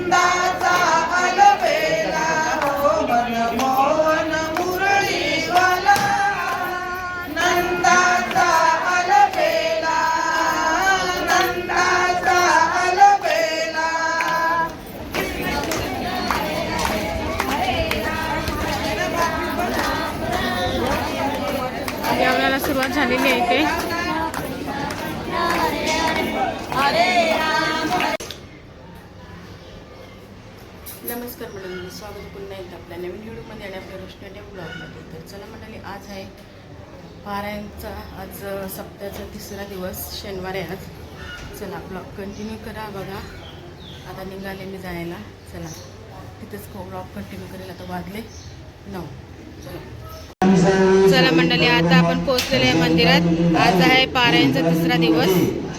नंदाचा अलबेला हो मनमोहन मुरळीवाला नंदाचा अलबेला नंदाचा अलबेला जेवणाला सुरुवात झालेली आहे इथे नमस्कार मंडळी स्वागत पुन्हा एकदा आपल्या नवीन व्हिडिओमध्ये आणि आपल्या रोशनाट्या ब्लॉगमध्ये तर चला मंडळी आज आहे पारायणचा आज अ, सप्त्याचा तिसरा दिवस शनिवार आहे आज. चला ब्लॉग कंटिन्यू करा बघा. आता निघाले मी जायला. चला तिथंच ब्लॉग कंटिन्यू करेल. आता वाजले नऊ. चला. चला मंडळी आता आपण पोहोचलेलो आहे मंदिरात. आज आहे पारायणचा तिसरा दिवस.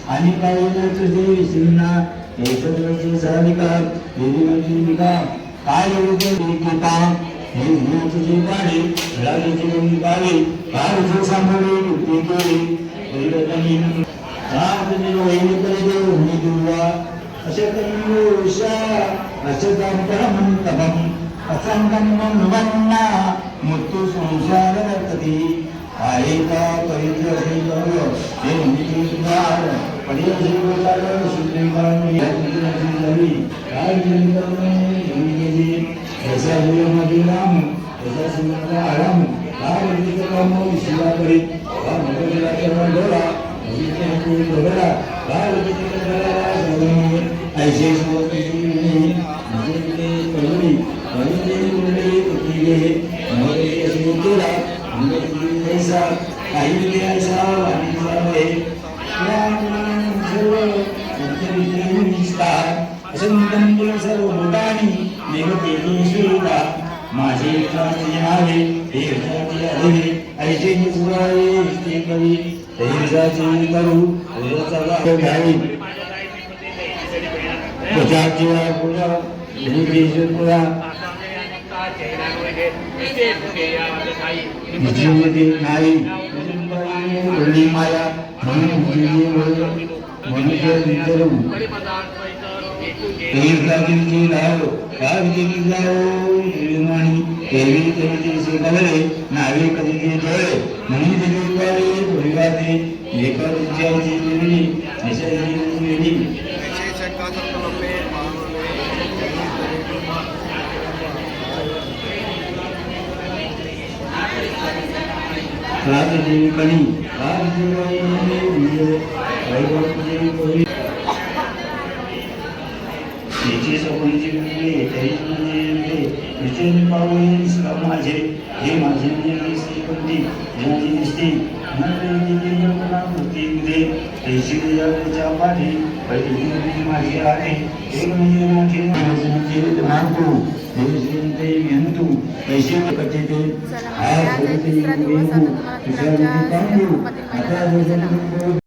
आणि काय योग्य लेखिका हे కాలికి చూపాలి రాజుకి ఉండాలి కాలికి సంభవించాలి రాజులో ఏమిటో నీదువా అశతయూష అశతంపరమం తపం. అసంగమం వన్న ముత్తు సంసార వర్తతి. ఆయేత పవిత్ర శైలంలో నేను नर्तती आहे का पवित्र श्री गौर हे नितीद्वार पडिया श्री गोपाल शुद्धीकरण या नितीची जमी काय नितीकरण जमी गेली ऐसा जीवनामध्ये राम ऐसा सुंदर आराम काय नितीकरण शिवा करीत का भगवतीला चरण डोळा भगवतीला कोणी डोळा काय नितीकरण ऐसे सोबती म्हणजे ते म्हणजे मुरली नाही देवी से कवले नावे कधी म्हणून لقد جئتني أشد مني రాజజీవికని రాజజీవని निसर्गी देवी राजदेवी कणी राजदेवी वैभवदेवी कोणी याची सगळी मुले तरी म्हणजे विजय पाऊल माझे हे माझे म्हणजे श्रीपंथी यांची दिसते मूर्तीमध्ये ऐशी देवाच्या पाठी पहिली माझी आहे हे म्हणजे माझे माझे मागू देवश्रींते मेहनतू ऐशी कथे ते हा कविते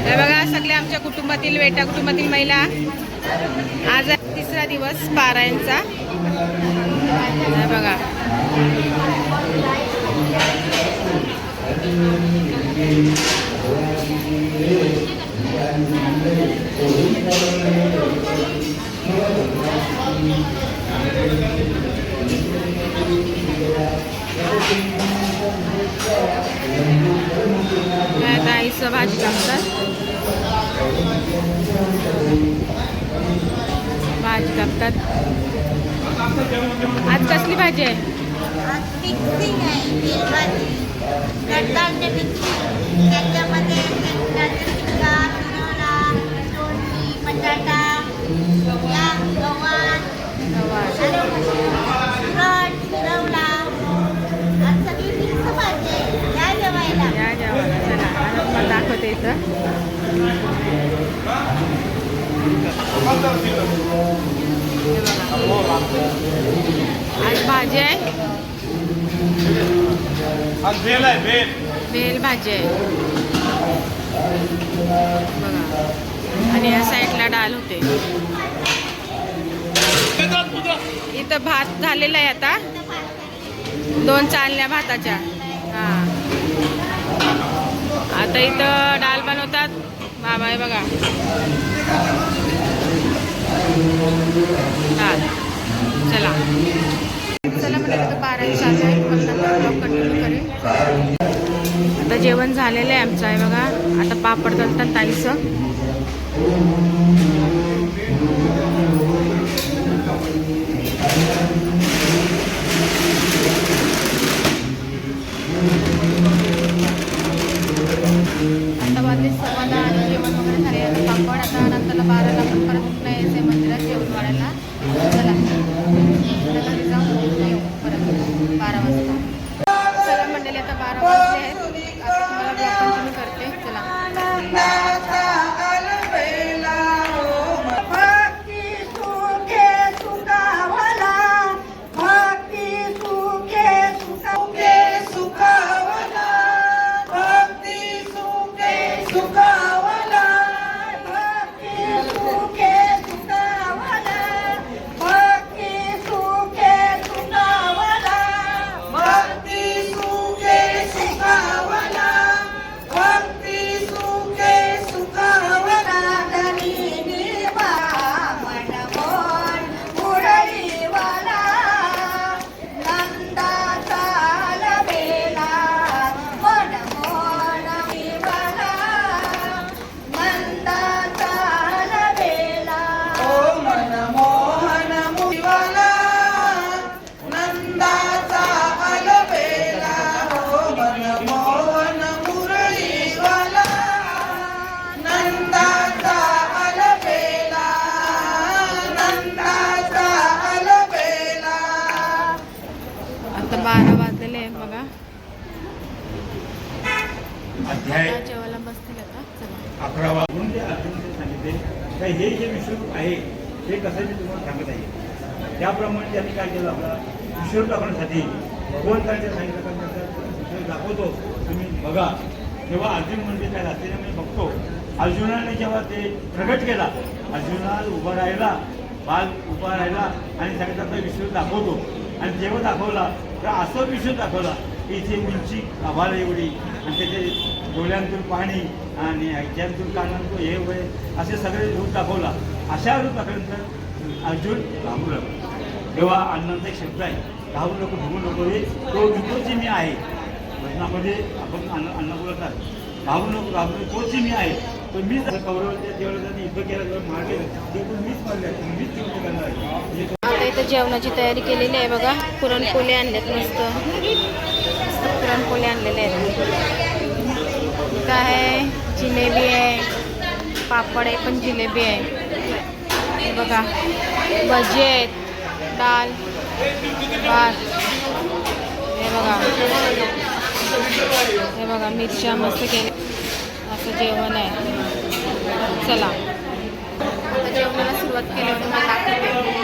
हे बघा सगळे आमच्या कुटुंबातील वेटा कुटुंबातील महिला आज आहे तिसरा दिवस पारायणचा बघा Thank you. आईचं भाजी टाकतात भाजी टाकतात आज कसली भाजी आहे? त्याच्यामध्ये बटाटा दाखवते इथं हे बघा. आज भाजी आहे बेल भेल आहे भेल भाजी आहे आणि या साईडला डाल होते इथं भात झालेला आहे आता. दोन चालल्या भाताच्या. हां. आता इथं डाल बनवतात. बाबा आहे बघा. डाल चला. चला म्हणजे आता बारा चालू आता जेवण झालेलं आहे आमचं आहे बघा. आता पापड तळतात ताईचं आता वाजले सव्वा दहा आणि जेवण वगैरे झाले आता पापड आता नंतरला बाराला पण परत उठला यायचं आहे मंदिरात जेवण वाढायला. चला. अकरा वाजून जे ते अर्जुनाने सांगितले का हे जे विश्वरूप आहे ते कसं मी तुम्हाला सांगत आहे? त्याप्रमाणे त्यांनी काय केलं आपला विश्वरूप दाखवण्यासाठी भगवंताच्या सांगितलं का दाखवतो तुम्ही बघा. तेव्हा अर्जुन म्हणजे काय रात्रीने मी बघतो. अर्जुनाने जेव्हा ते प्रगट केला अर्जुना उभा राहिला बाल उभा राहिला आणि सांगितलं आपला विश्व दाखवतो. आणि जेव्हा दाखवला तर असं विश्व दाखवला की इथे उंची आभाळ एवढी आणि त्याचे डोळ्यांतून पाणी आणि ऐक्यांतून कानांतून हे वय असे सगळे रूप दाखवला. अशा रूपापर्यंत अर्जुन घाबरू लागला. तेव्हा अण्णांचा एक शब्द आहे घाबरू नको भुगू नको हे तो विकोची मी आहे. भजनामध्ये आपण अन्न अन्न बोलतात घाबरू नको घाबरू तोच मी आहे. पण मीच कौरवाच्या जेव्हा युद्ध केलं जेव्हा मागे ते पण मीच मारले मीच युद्ध करणार आहे. आता इथं जेवणाची तयारी केलेली आहे बघा. पुरणपोळी आणल्यात मस्त. पुरणपोळी आणलेले आहेत. काय आहे जिलेबी आहे पापड पण जिलेबी हे बघा, भजी आहेत डाळ भात. हे हे मस्त असं जेवण आहे. चला. आता जेवणाला सुरुवात केली, तुम्हाला दाखवते.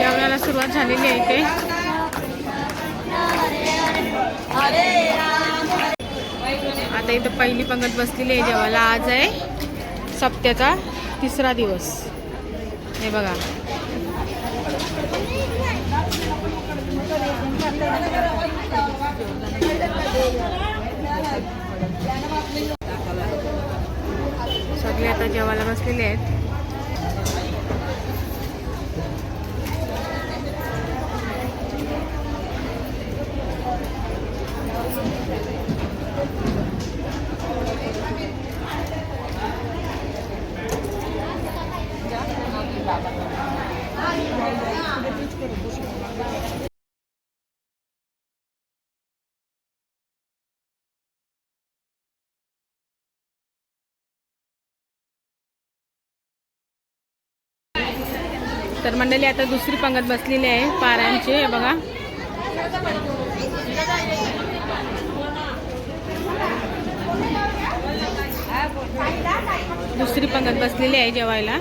जेवणाला सुरुवात झालेली आहे इथे. आता इथं पहिली पंगत बसलेली आहे जेवायला. आज आहे सप्त्याचा तिसरा दिवस. हे बघा. सगळे आता जेवायला बसलेले आहेत. तर मंडळी आता दुसरी पंगत बसलेली आहे पारांची हे बघा. दुसरी पंगत बसलेली आहे जेवायला.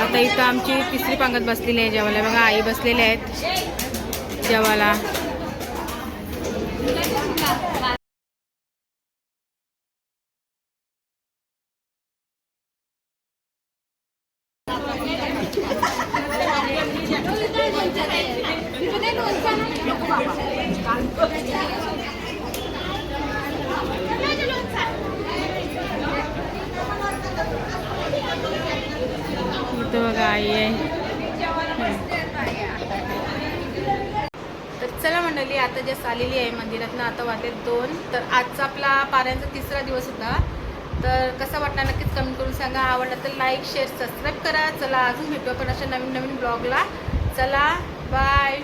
आता इथं आमची तिसरी पांगत बसलेली आहे जेवायला. बघा आई बसलेले आहेत जेवायला. इथं बघा आई आहे. तर चला मंडळी आता जस्ट आलेली आहे मंदिरातनं आता वाजले दोन. तर आजचा आपला पाऱ्यांचा तिसरा दिवस होता. तर कसा वाटला नक्कीच कमेंट करून सांगा. आवडला तर लाईक शेअर सबस्क्राईब करा. चला अजून भेटू आपण अशा नवीन नवीन ब्लॉगला चला बाय